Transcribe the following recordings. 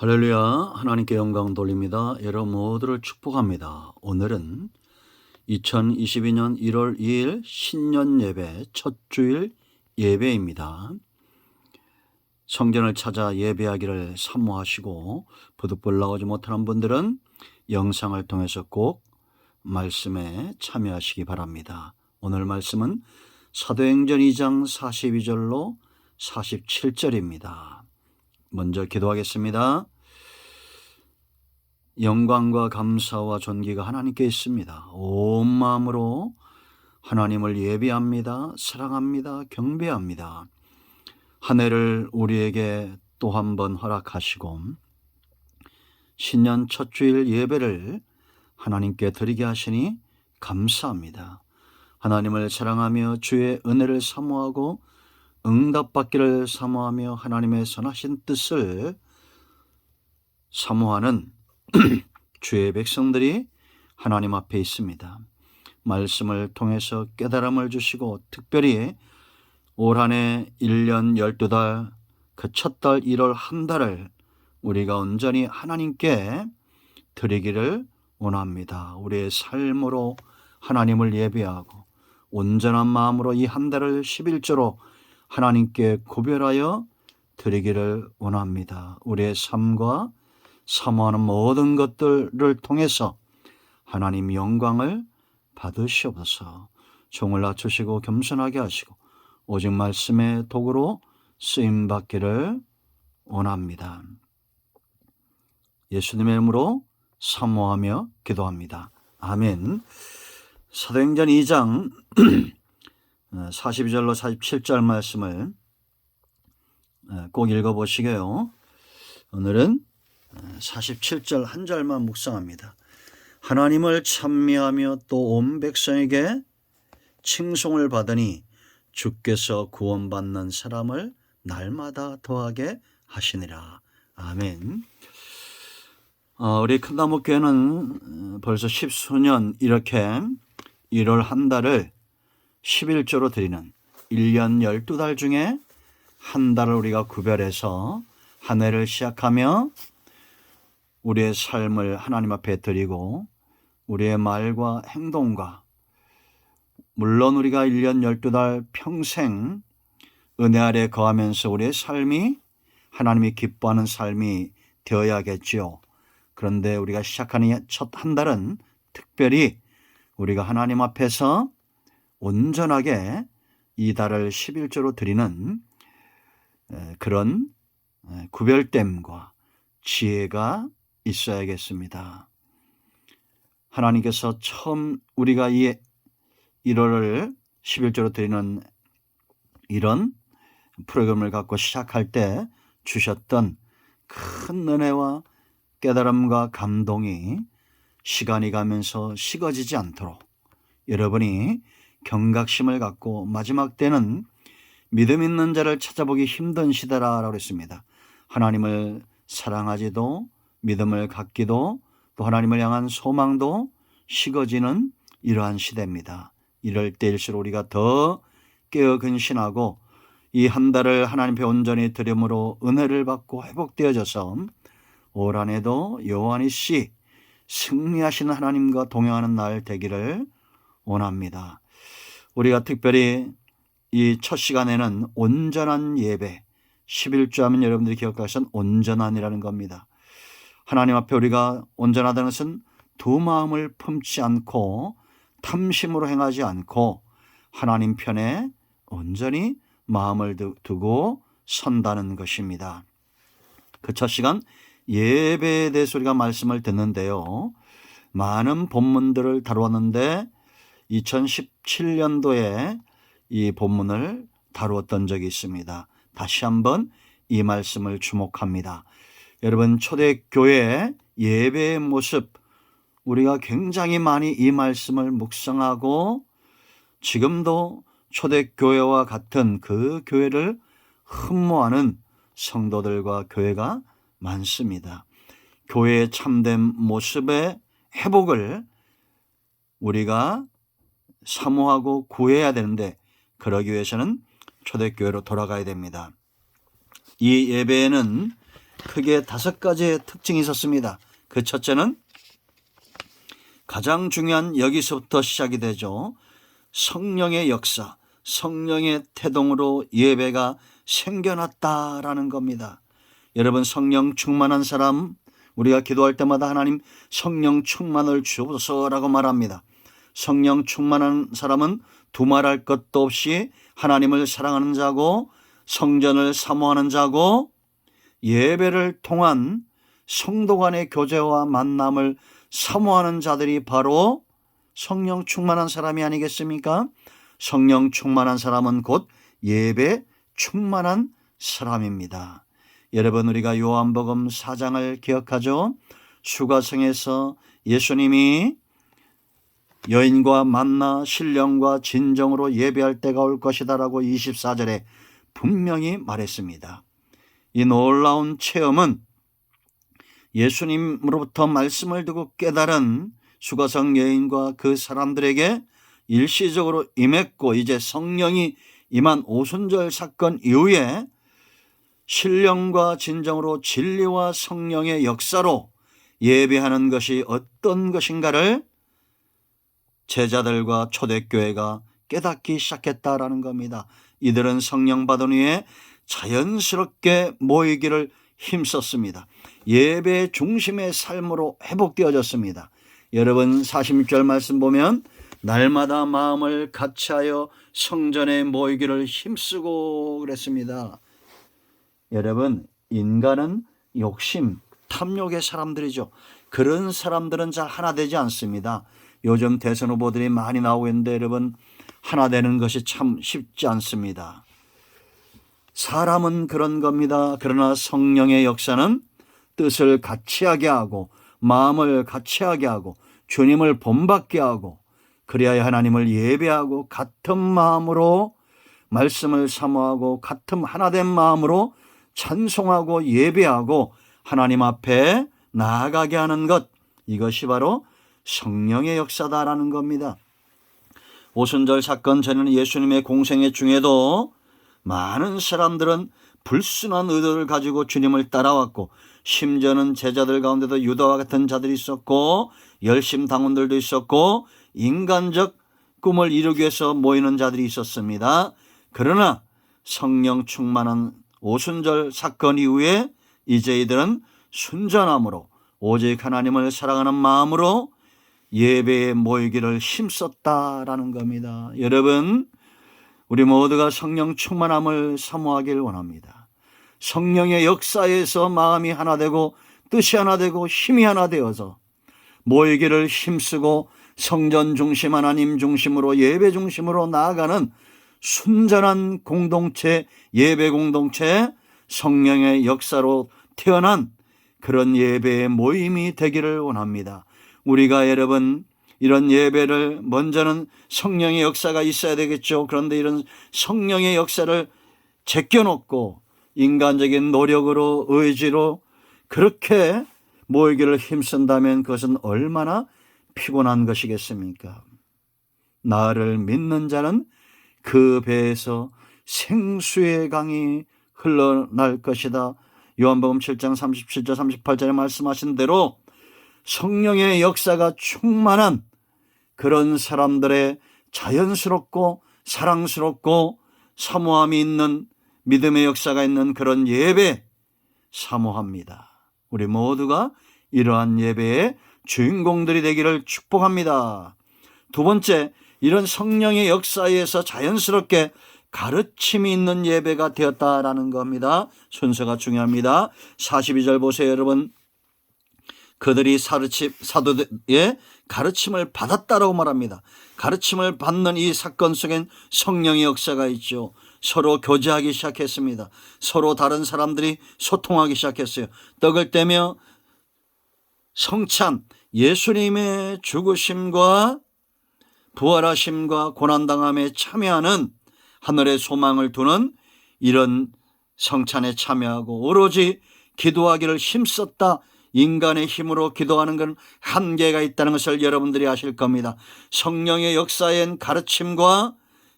할렐루야 하나님께 영광 돌립니다. 여러분 모두를 축복합니다. 오늘은 2022년 1월 2일 신년 예배 첫 주일 예배입니다. 성전을 찾아 예배하기를 사모하시고 부득불 나오지 못하는 분들은 영상을 통해서 꼭 말씀에 참여하시기 바랍니다. 오늘 말씀은 사도행전 2장 42절로 47절입니다. 먼저 기도하겠습니다. 영광과 감사와 존귀가 하나님께 있습니다. 온 마음으로 하나님을 예비합니다. 사랑합니다. 경배합니다. 한 해를 우리에게 또 한 번 허락하시고 신년 첫 주일 예배를 하나님께 드리게 하시니 감사합니다. 하나님을 사랑하며 주의 은혜를 사모하고 응답받기를 사모하며 하나님의 선하신 뜻을 사모하는 주의 백성들이 하나님 앞에 있습니다. 말씀을 통해서 깨달음을 주시고 특별히 올 한해 1년 12달 그 첫 달 1월 한 달을 우리가 온전히 하나님께 드리기를 원합니다. 우리의 삶으로 하나님을 예배하고 온전한 마음으로 이 한 달을 11조로 하나님께 구별하여 드리기를 원합니다. 우리의 삶과 사모하는 모든 것들을 통해서 하나님 영광을 받으시옵소서 종을 낮추시고 겸손하게 하시고 오직 말씀의 도구로 쓰임 받기를 원합니다. 예수님의 이름으로 사모하며 기도합니다. 아멘. 사도행전 2장 42절로 47절 말씀을 꼭 읽어보시게요. 오늘은 47절 한 절만 묵상합니다. 하나님을 찬미하며 또 온 백성에게 칭송을 받으니 주께서 구원받는 사람을 날마다 더하게 하시니라. 아멘. 어, 우리 큰나무 교회는 벌써 십수년 이렇게 1월 한 달을 11조로 드리는 1년 12달 중에 한 달을 우리가 구별해서 한 해를 시작하며 우리의 삶을 하나님 앞에 드리고 우리의 말과 행동과 물론 우리가 1년 12달 평생 은혜 아래 거하면서 우리의 삶이 하나님이 기뻐하는 삶이 되어야겠지요. 그런데 우리가 시작하는 첫 한 달은 특별히 우리가 하나님 앞에서 온전하게 이 달을 11조로 드리는 그런 구별됨과 지혜가 있어야겠습니다. 하나님께서 처음 우리가 이 1월을 11조로 드리는 이런 프로그램을 갖고 시작할 때 주셨던 큰 은혜와 깨달음과 감동이 시간이 가면서 식어지지 않도록 여러분이 경각심을 갖고 마지막 때는 믿음 있는 자를 찾아보기 힘든 시대라고 했습니다. 하나님을 사랑하지도 믿음을 갖기도 또 하나님을 향한 소망도 식어지는 이러한 시대입니다. 이럴 때일수록 우리가 더 깨어 근신하고 이 한 달을 하나님 앞에 온전히 드림으로 은혜를 받고 회복되어져서 올 한해도 요한이 씨 승리하시는 하나님과 동행하는 날 되기를 원합니다. 우리가 특별히 이 첫 시간에는 온전한 예배 11조 하면 여러분들이 기억하신 온전한이라는 겁니다. 하나님 앞에 우리가 온전하다는 것은 두 마음을 품지 않고 탐심으로 행하지 않고 하나님 편에 온전히 마음을 두고 선다는 것입니다. 그 첫 시간 예배에 대해서 우리가 말씀을 듣는데요. 많은 본문들을 다루었는데 2017년도에 이 본문을 다루었던 적이 있습니다. 다시 한번 이 말씀을 주목합니다. 여러분 초대교회 예배의 모습 우리가 굉장히 많이 이 말씀을 묵상하고 지금도 초대교회와 같은 그 교회를 흠모하는 성도들과 교회가 많습니다. 교회의 참된 모습의 회복을 우리가 사모하고 구해야 되는데 그러기 위해서는 초대교회로 돌아가야 됩니다. 이 예배에는 크게 다섯 가지의 특징이 있었습니다. 그 첫째는 가장 중요한 여기서부터 시작이 되죠. 성령의 역사, 성령의 태동으로 예배가 생겨났다라는 겁니다. 여러분 성령 충만한 사람 우리가 기도할 때마다 하나님 성령 충만을 주옵소서라고 말합니다. 성령 충만한 사람은 두말할 것도 없이 하나님을 사랑하는 자고 성전을 사모하는 자고 예배를 통한 성도 간의 교제와 만남을 사모하는 자들이 바로 성령 충만한 사람이 아니겠습니까? 성령 충만한 사람은 곧 예배 충만한 사람입니다. 여러분 우리가 요한복음 4장을 기억하죠? 수가성에서 예수님이 여인과 만나 신령과 진정으로 예배할 때가 올 것이다라고 24절에 분명히 말했습니다. 이 놀라운 체험은 예수님으로부터 말씀을 듣고 깨달은 수가성 여인과 그 사람들에게 일시적으로 임했고 이제 성령이 임한 오순절 사건 이후에 신령과 진정으로 진리와 성령의 역사로 예배하는 것이 어떤 것인가를 제자들과 초대교회가 깨닫기 시작했다라는 겁니다. 이들은 성령 받은 후에 자연스럽게 모이기를 힘썼습니다. 예배 중심의 삶으로 회복되어졌습니다. 여러분 46절 말씀 보면 날마다 마음을 같이하여 성전에 모이기를 힘쓰고 그랬습니다. 여러분 인간은 욕심, 탐욕의 사람들이죠. 그런 사람들은 잘 하나 되지 않습니다. 요즘 대선 후보들이 많이 나오고 있는데 여러분 하나 되는 것이 참 쉽지 않습니다. 사람은 그런 겁니다. 그러나 성령의 역사는 뜻을 같이 하게 하고 마음을 같이 하게 하고 주님을 본받게 하고 그리하여 하나님을 예배하고 같은 마음으로 말씀을 사모하고 같은 하나된 마음으로 찬송하고 예배하고 하나님 앞에 나아가게 하는 것 이것이 바로 성령의 역사다라는 겁니다. 오순절 사건 전에는 예수님의 공생애 중에도 많은 사람들은 불순한 의도를 가지고 주님을 따라왔고 심지어는 제자들 가운데도 유다와 같은 자들이 있었고 열심 당원들도 있었고 인간적 꿈을 이루기 위해서 모이는 자들이 있었습니다. 그러나 성령 충만한 오순절 사건 이후에 이제 이들은 순전함으로 오직 하나님을 사랑하는 마음으로 예배에 모이기를 힘썼다라는 겁니다. 여러분, 우리 모두가 성령 충만함을 사모하길 원합니다. 성령의 역사에서 마음이 하나 되고 뜻이 하나 되고 힘이 하나 되어서 모이기를 힘쓰고 성전 중심 하나님 중심으로 예배 중심으로 나아가는 순전한 공동체 예배 공동체 성령의 역사로 태어난 그런 예배의 모임이 되기를 원합니다. 우리가 여러분 이런 예배를 먼저는 성령의 역사가 있어야 되겠죠. 그런데 이런 성령의 역사를 제껴놓고 인간적인 노력으로 의지로 그렇게 모이기를 힘쓴다면 그것은 얼마나 피곤한 것이겠습니까? 나를 믿는 자는 그 배에서 생수의 강이 흘러날 것이다. 요한복음 7장 37절 38절에 말씀하신 대로 성령의 역사가 충만한 그런 사람들의 자연스럽고 사랑스럽고 사모함이 있는 믿음의 역사가 있는 그런 예배 사모합니다. 우리 모두가 이러한 예배의 주인공들이 되기를 축복합니다. 두 번째, 이런 성령의 역사에서 자연스럽게 가르침이 있는 예배가 되었다라는 겁니다. 순서가 중요합니다. 42절 보세요, 여러분. 그들이 사르치, 사도의 가르침을 받았다라고 말합니다. 가르침을 받는 이 사건 속엔 성령의 역사가 있죠. 서로 교제하기 시작했습니다. 서로 다른 사람들이 소통하기 시작했어요. 떡을 떼며 성찬, 예수님의 죽으심과 부활하심과 고난당함에 참여하는 하늘의 소망을 두는 이런 성찬에 참여하고 오로지 기도하기를 힘썼다. 인간의 힘으로 기도하는 건 한계가 있다는 것을 여러분들이 아실 겁니다. 성령의 역사엔 가르침과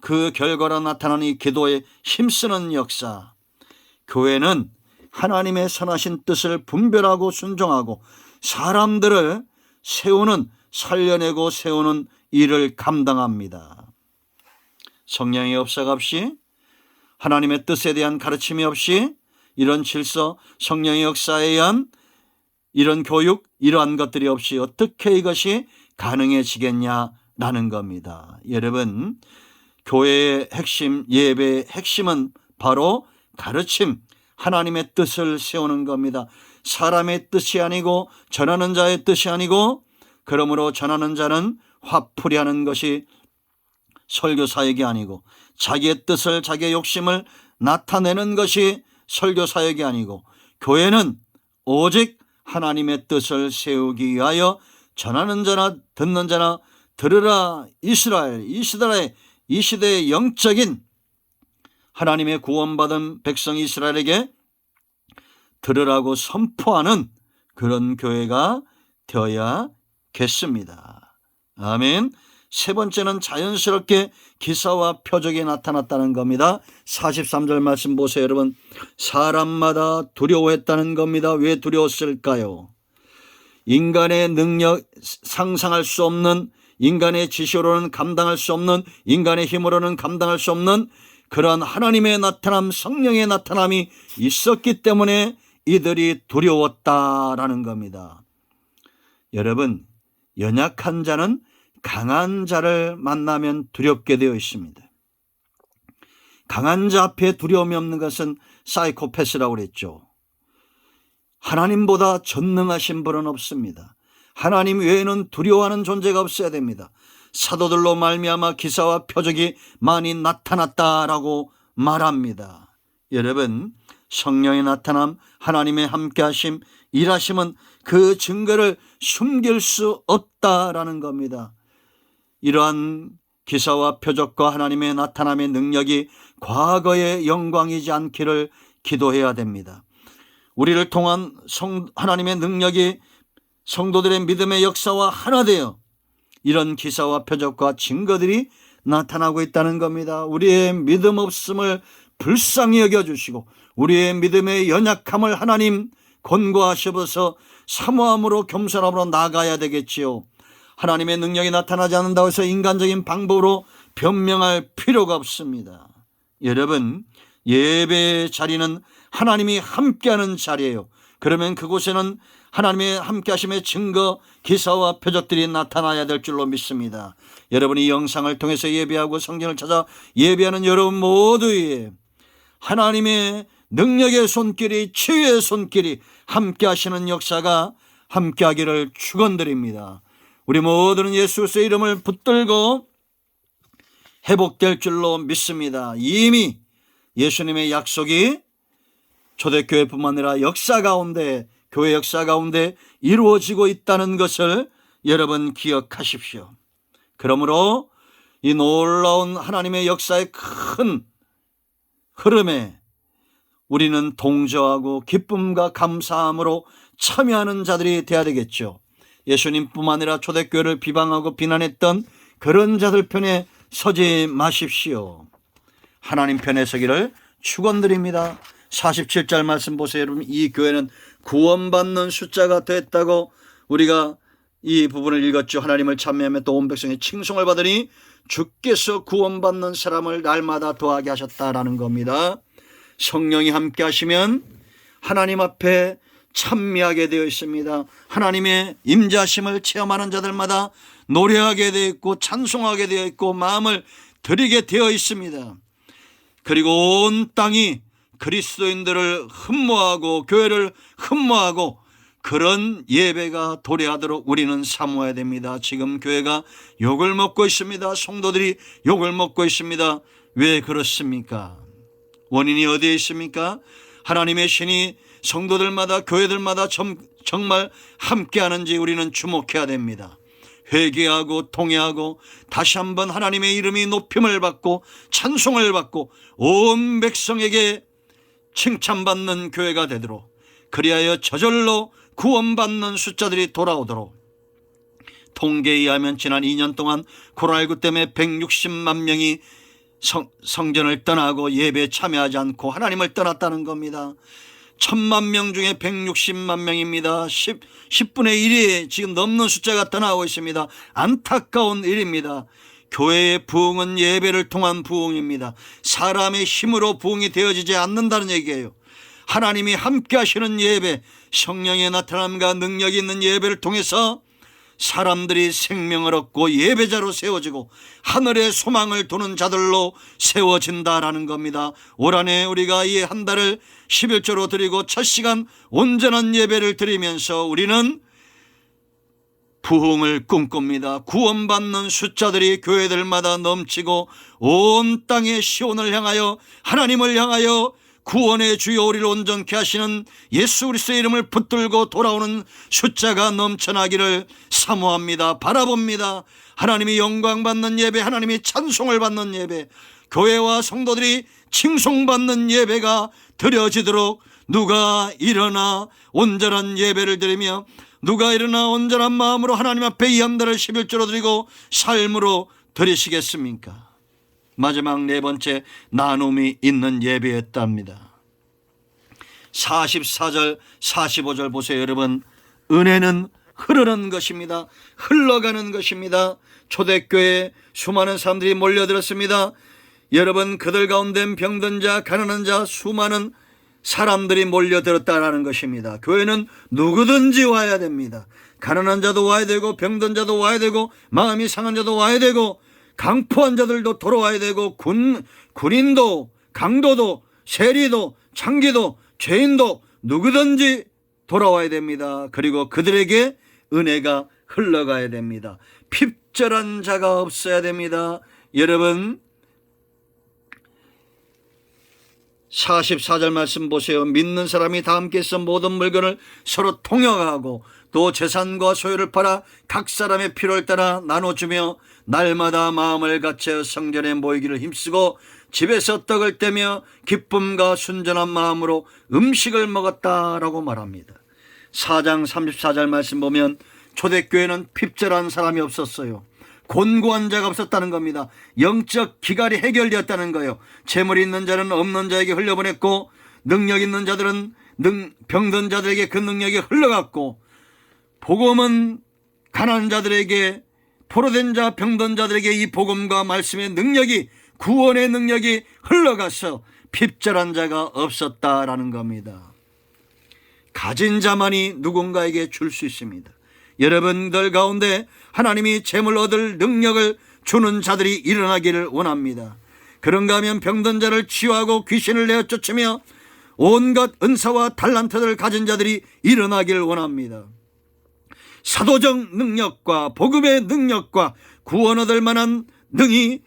그 결과로 나타나는 이 기도에 힘쓰는 역사. 교회는 하나님의 선하신 뜻을 분별하고 순종하고 사람들을 세우는 살려내고 세우는 일을 감당합니다. 성령의 역사가 없이 하나님의 뜻에 대한 가르침이 없이 이런 질서, 성령의 역사에 의한 이런 교육, 이러한 것들이 없이 어떻게 이것이 가능해지겠냐라는 겁니다. 여러분, 교회의 핵심, 예배의 핵심은 바로 가르침, 하나님의 뜻을 세우는 겁니다. 사람의 뜻이 아니고 전하는 자의 뜻이 아니고 그러므로 전하는 자는 화풀이 하는 것이 설교 사역이 아니고 자기의 뜻을 자기의 욕심을 나타내는 것이 설교 사역이 아니고 교회는 오직 하나님의 뜻을 세우기 위하여 전하는 자나 듣는 자나 들으라 이스라엘 이 시대의 이 시대의 영적인 하나님의 구원받은 백성 이스라엘에게 들으라고 선포하는 그런 교회가 되어야겠습니다. 아멘. 세 번째는 자연스럽게 기사와 표적이 나타났다는 겁니다. 43절 말씀 보세요, 여러분. 사람마다 두려워했다는 겁니다. 왜 두려웠을까요? 인간의 능력, 상상할 수 없는 인간의 지시로는 감당할 수 없는 인간의 힘으로는 감당할 수 없는 그러한 하나님의 나타남, 성령의 나타남이 있었기 때문에 이들이 두려웠다라는 겁니다. 여러분, 연약한 자는 강한 자를 만나면 두렵게 되어 있습니다. 강한 자 앞에 두려움이 없는 것은 사이코패스라고 그랬죠. 하나님보다 전능하신 분은 없습니다. 하나님 외에는 두려워하는 존재가 없어야 됩니다. 사도들로 말미암아 기사와 표적이 많이 나타났다라고 말합니다. 여러분, 성령의 나타남, 하나님의 함께하심, 일하심은 그 증거를 숨길 수 없다라는 겁니다. 이러한 기사와 표적과 하나님의 나타남의 능력이 과거의 영광이지 않기를 기도해야 됩니다. 우리를 통한 성, 하나님의 능력이 성도들의 믿음의 역사와 하나 되어 이런 기사와 표적과 증거들이 나타나고 있다는 겁니다. 우리의 믿음 없음을 불쌍히 여겨주시고 우리의 믿음의 연약함을 하나님 권고하셔서 사모함으로 겸손함으로 나가야 되겠지요. 하나님의 능력이 나타나지 않는다고 해서 인간적인 방법으로 변명할 필요가 없습니다. 여러분, 예배 자리는 하나님이 함께하는 자리예요. 그러면 그곳에는 하나님의 함께하심의 증거, 기사와 표적들이 나타나야 될 줄로 믿습니다. 여러분이 영상을 통해서 예배하고 성경을 찾아 예배하는 여러분 모두의 하나님의 능력의 손길이 치유의 손길이 함께하시는 역사가 함께하기를 축원드립니다. 우리 모두는 예수 그리스도의 이름을 붙들고 회복될 줄로 믿습니다. 이미 예수님의 약속이 초대교회뿐만 아니라 역사 가운데 교회 역사 가운데 이루어지고 있다는 것을 여러분 기억하십시오. 그러므로 이 놀라운 하나님의 역사의 큰 흐름에 우리는 동조하고 기쁨과 감사함으로 참여하는 자들이 되어야 되겠죠. 예수님뿐만 아니라 초대교회를 비방하고 비난했던 그런 자들 편에 서지 마십시오. 하나님 편에 서기를 축원드립니다. 47절 말씀 보세요. 여러분 이 교회는 구원받는 숫자가 됐다고 우리가 이 부분을 읽었죠. 하나님을 찬미하며 또 온 백성의 칭송을 받으니 주께서 구원받는 사람을 날마다 더하게 하셨다라는 겁니다. 성령이 함께 하시면 하나님 앞에 찬미하게 되어 있습니다. 하나님의 임자심을 체험하는 자들마다 노래하게 되어 있고 찬송하게 되어 있고 마음을 드리게 되어 있습니다. 그리고 온 땅이 그리스도인들을 흠모하고 교회를 흠모하고 그런 예배가 도래하도록 우리는 사모해야 됩니다. 지금 교회가 욕을 먹고 있습니다. 성도들이 욕을 먹고 있습니다. 왜 그렇습니까? 원인이 어디에 있습니까? 하나님의 신이 성도들마다 교회들마다 정, 정말 함께하는지 우리는 주목해야 됩니다. 회개하고 통회하고 다시 한번 하나님의 이름이 높임을 받고 찬송을 받고 온 백성에게 칭찬받는 교회가 되도록 그리하여 저절로 구원받는 숫자들이 돌아오도록 통계에 의하면 지난 2년 동안 코로나19 때문에 160만 명이 성, 성전을 떠나고 예배에 참여하지 않고 하나님을 떠났다는 겁니다. 천만 명 중에 160만 명입니다. 10, 10분의 1이 지금 넘는 숫자가 더 나오고 있습니다. 안타까운 일입니다. 교회의 부흥은 예배를 통한 부흥입니다. 사람의 힘으로 부흥이 되어지지 않는다는 얘기예요. 하나님이 함께 하시는 예배, 성령의 나타남과 능력이 있는 예배를 통해서 사람들이 생명을 얻고 예배자로 세워지고 하늘의 소망을 두는 자들로 세워진다라는 겁니다. 올 한해 우리가 이 한 달을 11조로 드리고 첫 시간 온전한 예배를 드리면서 우리는 부흥을 꿈꿉니다. 구원받는 숫자들이 교회들마다 넘치고 온 땅의 시온을 향하여 하나님을 향하여 구원의 주여 우리를 온전케 하시는 예수 그리스도의 이름을 붙들고 돌아오는 숫자가 넘쳐나기를 사모합니다. 바라봅니다. 하나님이 영광 받는 예배, 하나님이 찬송을 받는 예배, 교회와 성도들이 칭송받는 예배가 드려지도록 누가 일어나 온전한 예배를 드리며 누가 일어나 온전한 마음으로 하나님 앞에 이 한 달을 11조로 드리고 삶으로 드리시겠습니까? 마지막 네 번째 나눔이 있는 예배였답니다. 44절 45절 보세요 여러분 은혜는 흐르는 것입니다. 흘러가는 것입니다. 초대교회 수많은 사람들이 몰려들었습니다. 여러분 그들 가운데 병든 자 가난한 자 수많은 사람들이 몰려들었다라는 것입니다. 교회는 누구든지 와야 됩니다. 가난한 자도 와야 되고 병든 자도 와야 되고 마음이 상한 자도 와야 되고 강포한 자들도 돌아와야 되고 군 군인도 강도도 세리도 창기도 죄인도 누구든지 돌아와야 됩니다. 그리고 그들에게 은혜가 흘러가야 됩니다. 핍절한 자가 없어야 됩니다. 여러분 44절 말씀 보세요. 믿는 사람이 다 함께서 모든 물건을 서로 통역하고 또 재산과 소유를 팔아 각 사람의 필요를 따라 나눠주며 날마다 마음을 갖춰 성전에 모이기를 힘쓰고 집에서 떡을 떼며 기쁨과 순전한 마음으로 음식을 먹었다라고 말합니다. 4장 34절 말씀 보면 초대교회는 핍절한 사람이 없었어요. 곤고한 자가 없었다는 겁니다. 영적 기갈이 해결되었다는 거예요. 재물이 있는 자는 없는 자에게 흘려보냈고 능력 있는 자들은 능, 병든 자들에게 그 능력이 흘러갔고 복음은 가난한 자들에게 포로된 자 병든 자들에게 이 복음과 말씀의 능력이 구원의 능력이 흘러가서 핍절한 자가 없었다라는 겁니다. 가진 자만이 누군가에게 줄 수 있습니다. 여러분들 가운데 하나님이 재물 얻을 능력을 주는 자들이 일어나기를 원합니다. 그런가 하면 병든 자를 치유하고 귀신을 내어 쫓으며 온갖 은사와 달란트를 가진 자들이 일어나기를 원합니다. 사도적 능력과 복음의 능력과 구원 얻을 만한 능이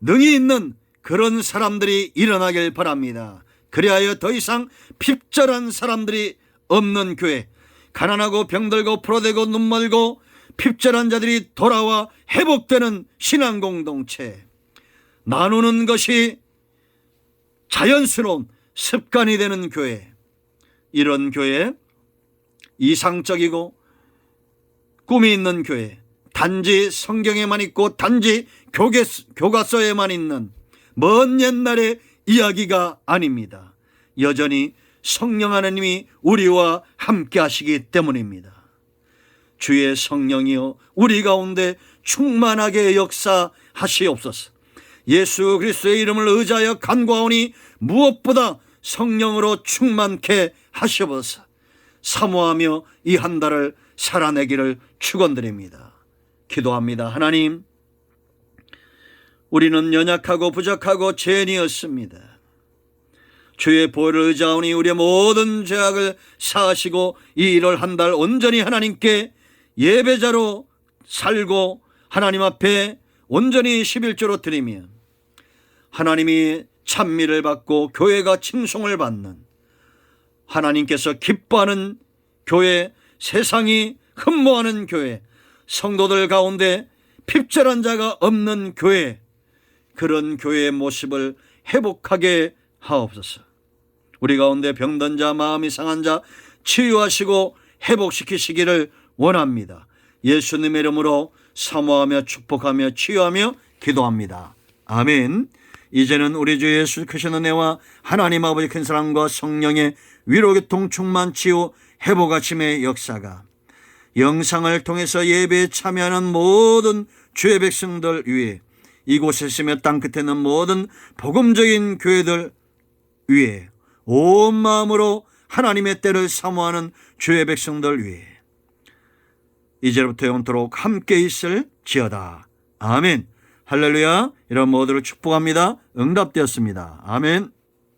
능이 있는 그런 사람들이 일어나길 바랍니다. 그리하여 더 이상 핍절한 사람들이 없는 교회, 가난하고 병들고 풀어대고 눈멀고 핍절한 자들이 돌아와 회복되는 신앙 공동체, 나누는 것이 자연스러운 습관이 되는 교회, 이런 교회, 이상적이고 꿈이 있는 교회, 단지 성경에만 있고 단지 교계, 교과서에만 있는 먼 옛날의 이야기가 아닙니다. 여전히 성령 하나님이 우리와 함께 하시기 때문입니다. 주의 성령이여 우리 가운데 충만하게 역사하시옵소서. 예수 그리스도의 이름을 의지하여 간구하오니 무엇보다 성령으로 충만케 하시옵소서. 사모하며 이 한 달을 살아내기를 축원드립니다. 기도합니다. 하나님, 우리는 연약하고 부족하고 죄인이었습니다. 주의 보혈을 의지하오니 우리의 모든 죄악을 사하시고 이 일을 한 달 온전히 하나님께 예배자로 살고 하나님 앞에 온전히 11조로 드리며 하나님이 찬미를 받고 교회가 칭송을 받는 하나님께서 기뻐하는 교회 세상이 흠모하는 교회 성도들 가운데 핍절한 자가 없는 교회 그런 교회의 모습을 회복하게 하옵소서. 우리 가운데 병든 자, 마음이 상한 자 치유하시고 회복시키시기를 원합니다. 예수님의 이름으로 사모하며 축복하며 치유하며 기도합니다. 아멘. 이제는 우리 주 예수 크신 은혜와 하나님 아버지 큰 사랑과 성령의 위로 교통 충만 치유 회복하심의 역사가 영상을 통해서 예배에 참여하는 모든 주의 백성들 위해 이곳에 있으며 땅 끝에 있는 모든 복음적인 교회들 위해 온 마음으로 하나님의 때를 사모하는 주의 백성들 위해 이제부터 영토록 함께 있을 지어다. 아멘. 할렐루야. 이런 모두를 축복합니다. 응답되었습니다. 아멘.